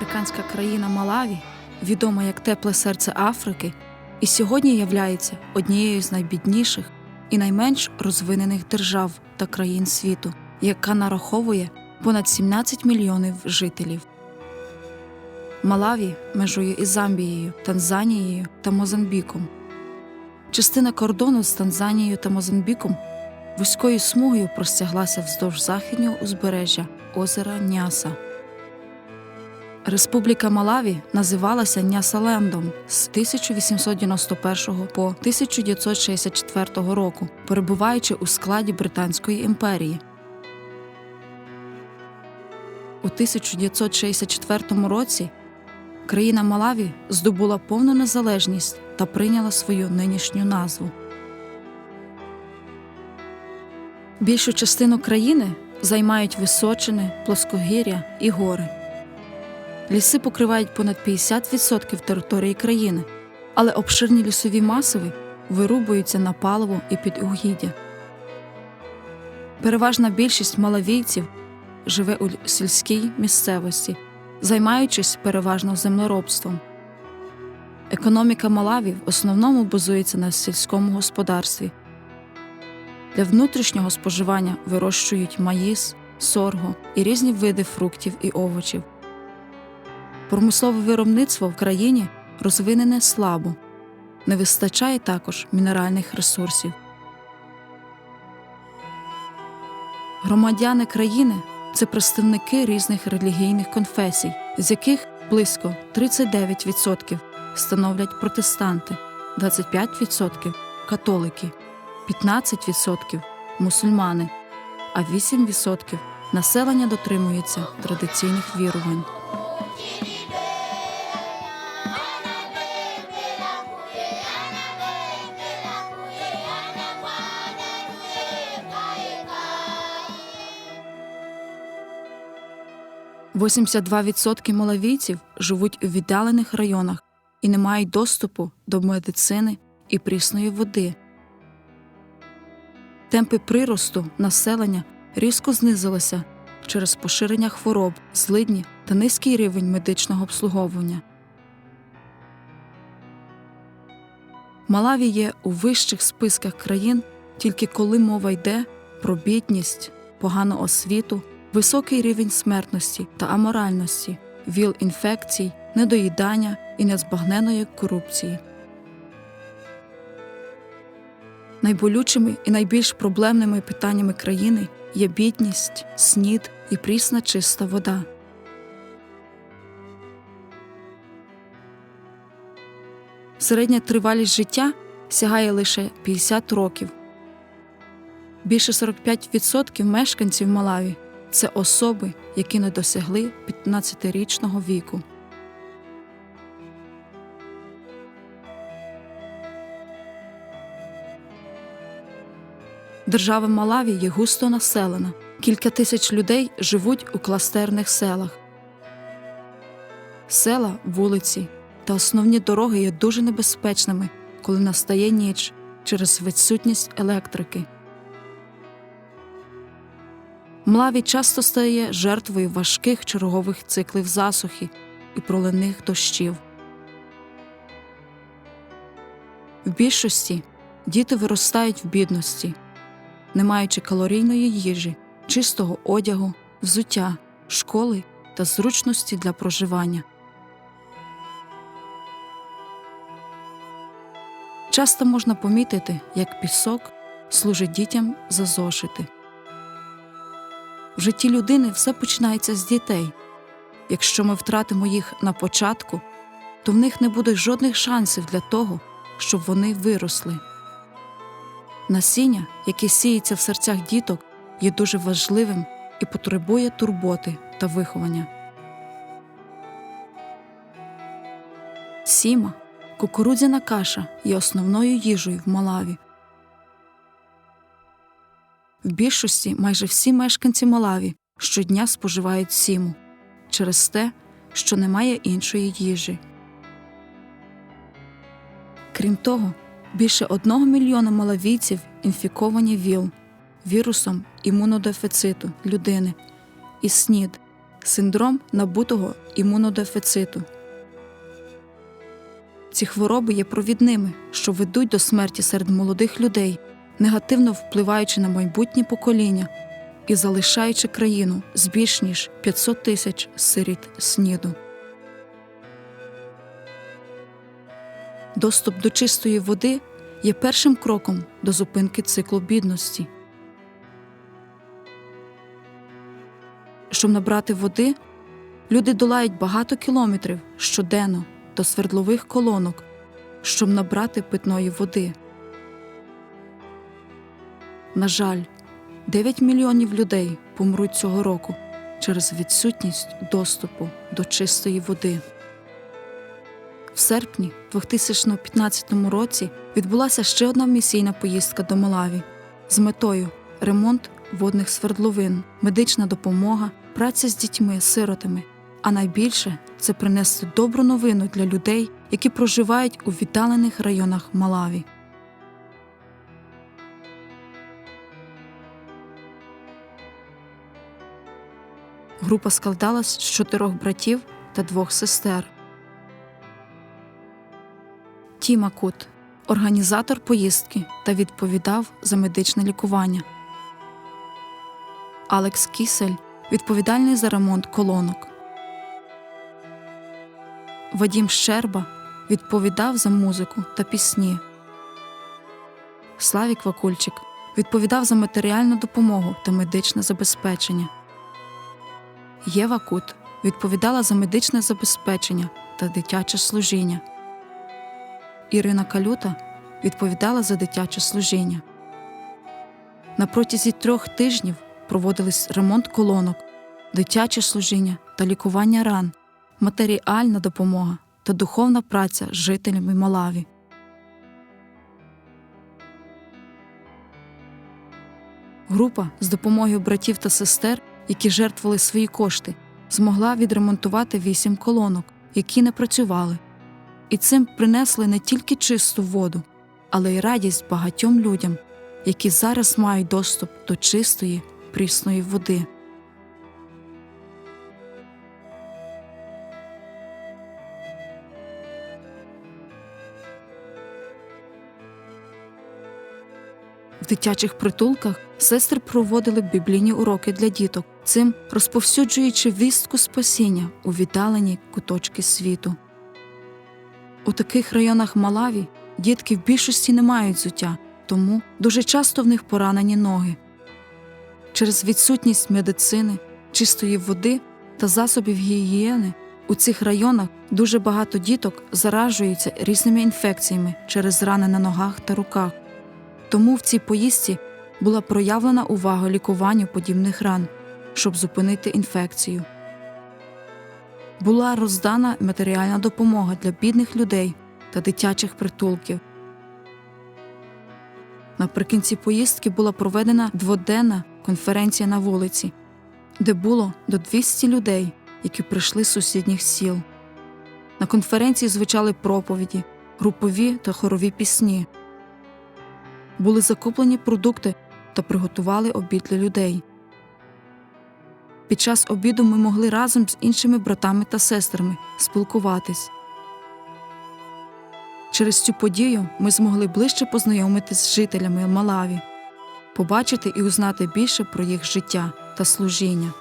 африканська країна Малаві, відома як тепле серце Африки, і сьогодні являється однією з найбідніших і найменш розвинених держав та країн світу, яка нараховує понад 17 мільйонів жителів. Малаві межує із Замбією, Танзанією та Мозамбіком. Частина кордону з Танзанією та Мозамбіком вузькою смугою простяглася вздовж західнього узбережжя озера Няса. Республіка Малаві називалася Нясалендом з 1891 по 1964 року, перебуваючи у складі Британської імперії. У 1964 році країна Малаві здобула повну незалежність та прийняла свою нинішню назву. Більшу частину країни займають височини, плоскогір'я і гори. Ліси покривають понад 50% території країни, але обширні лісові масиви вирубуються на паливо і під угіддя. Переважна більшість малавійців живе у сільській місцевості, займаючись переважно землеробством. Економіка Малаві в основному базується на сільському господарстві. Для внутрішнього споживання вирощують маїс, сорго і різні види фруктів і овочів. Промислове виробництво в країні розвинене слабо, не вистачає також мінеральних ресурсів. Громадяни країни це представники різних релігійних конфесій, з яких близько 39% становлять протестанти, 25% католики, 15% мусульмани, а 8% населення дотримується традиційних вірувань. – 82% малавійців живуть у віддалених районах і не мають доступу до медицини і прісної води. Темпи приросту населення різко знизилися через поширення хвороб, злидні та низький рівень медичного обслуговування. Малаві є у вищих списках країн тільки коли мова йде про бідність, погану освіту, високий рівень смертності та аморальності, віл інфекцій, недоїдання і незбагненої корупції. Найболючими і найбільш проблемними питаннями країни є бідність, снід і прісна чиста вода. Середня тривалість життя сягає лише 50 років. Більше 45% мешканців Малаві це особи, які не досягли 15-річного віку. Держава Малаві є густо населена. Кілька тисяч людей живуть у кластерних селах. Села, вулиці та основні дороги є дуже небезпечними, коли настає ніч через відсутність електрики. Млаві часто стає жертвою важких чергових циклів засухи і проливних дощів. В більшості діти виростають в бідності, не маючи калорійної їжі, чистого одягу, взуття, школи та зручності для проживання. Часто можна помітити, як пісок служить дітям за зошити. В житті людини все починається з дітей. Якщо ми втратимо їх на початку, то в них не буде жодних шансів для того, щоб вони виросли. Насіння, яке сіється в серцях діток, є дуже важливим і потребує турботи та виховання. Сіма кукурудзяна каша є основною їжею в Малаві. Більшості майже всі мешканці Малаві щодня споживають сіму через те, що немає іншої їжі. Крім того, більше одного мільйона малавійців інфіковані ВІЛ вірусом імунодефіциту людини і СНІД синдром набутого імунодефіциту. Ці хвороби є провідними, що ведуть до смерті серед молодих людей, негативно впливаючи на майбутнє покоління і залишаючи країну з більш ніж 500 тисяч сиріт сніду. Доступ до чистої води є першим кроком до зупинки циклу бідності. Щоб набрати води, люди долають багато кілометрів щоденно до свердлових колонок, щоб набрати питної води. На жаль, 9 мільйонів людей помруть цього року через відсутність доступу до чистої води. В серпні 2015 році відбулася ще одна місійна поїздка до Малаві з метою ремонт водних свердловин, медична допомога, праця з дітьми, сиротами. А найбільше це принести добру новину для людей, які проживають у віддалених районах Малаві. Група складалась з чотирьох братів та двох сестер. Тіма Кут організатор поїздки та відповідав за медичне лікування. Алекс Кісель відповідальний за ремонт колонок. Вадім Щерба відповідав за музику та пісні. Славік Вакульчик відповідав за матеріальну допомогу та медичне забезпечення. Єва Кут відповідала за медичне забезпечення та дитяче служіння. Ірина Калюта відповідала за дитяче служіння. На протязі трьох тижнів проводились ремонт колонок, дитяче служіння та лікування ран, матеріальна допомога та духовна праця з жителями Малаві. Група з допомогою братів та сестер, які жертвували свої кошти, змогла відремонтувати вісім колонок, які не працювали, і цим принесли не тільки чисту воду, але й радість багатьом людям, які зараз мають доступ до чистої прісної води. В дитячих притулках сестри проводили біблійні уроки для діток, цим розповсюджуючи вістку спасіння у віддалені куточки світу. У таких районах Малаві дітки в більшості не мають зуття, тому дуже часто в них поранені ноги. Через відсутність медицини, чистої води та засобів гігієни у цих районах дуже багато діток заражуються різними інфекціями через рани на ногах та руках. Тому в цій поїздці була проявлена увага лікуванню подібних ран, щоб зупинити інфекцію. Була роздана матеріальна допомога для бідних людей та дитячих притулків. Наприкінці поїздки була проведена дводенна конференція на вулиці, де було до 200 людей, які прийшли з сусідніх сіл. На конференції звучали проповіді, групові та хорові пісні. Були закуплені продукти та приготували обід для людей. Під час обіду ми могли разом з іншими братами та сестрами спілкуватись. Через цю подію ми змогли ближче познайомитись з жителями Малаві, побачити і узнати більше про їх життя та служіння.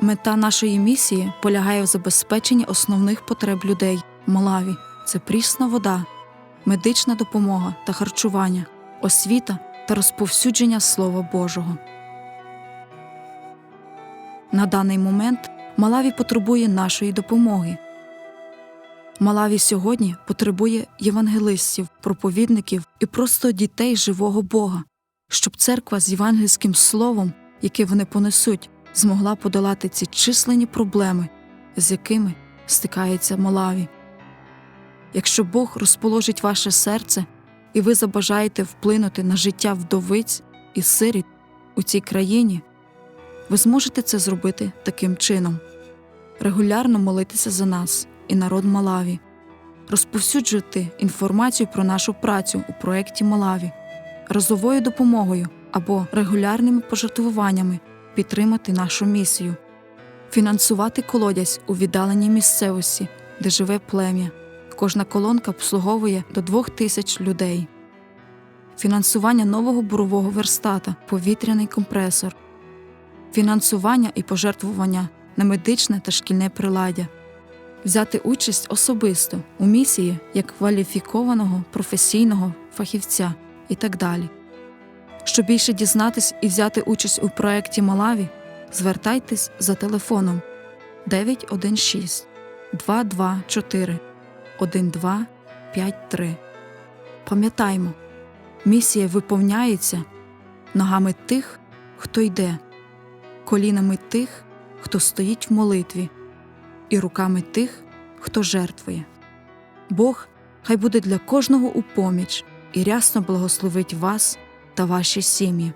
Мета нашої місії полягає в забезпеченні основних потреб людей в Малаві це прісна вода, медична допомога та харчування, освіта та розповсюдження Слова Божого. На даний момент Малаві потребує нашої допомоги. Малаві сьогодні потребує євангелистів, проповідників і просто дітей живого Бога, щоб церква з євангельським словом, яке вони понесуть, змогла подолати ці численні проблеми, з якими стикається Малаві. Якщо Бог розположить ваше серце і ви забажаєте вплинути на життя вдовиць і сиріт у цій країні, ви зможете це зробити таким чином. Регулярно молитися за нас і народ Малаві, розповсюджувати інформацію про нашу працю у проєкті Малаві, разовою допомогою або регулярними пожертвуваннями підтримати нашу місію, фінансувати колодязь у віддаленій місцевості, де живе плем'я. Кожна колонка обслуговує до двох тисяч людей. Фінансування нового бурового верстата, повітряний компресор, фінансування і пожертвування на медичне та шкільне приладдя, взяти участь особисто у місії як кваліфікованого професійного фахівця і так далі. Щоб більше дізнатись і взяти участь у проєкті Малаві, звертайтесь за телефоном 916 224 1253. Пам'ятаймо, місія виповняється ногами тих, хто йде, колінами тих, хто стоїть в молитві, і руками тих, хто жертвує. Бог хай буде для кожного у поміч і рясно благословить вас та ваші сім'ї.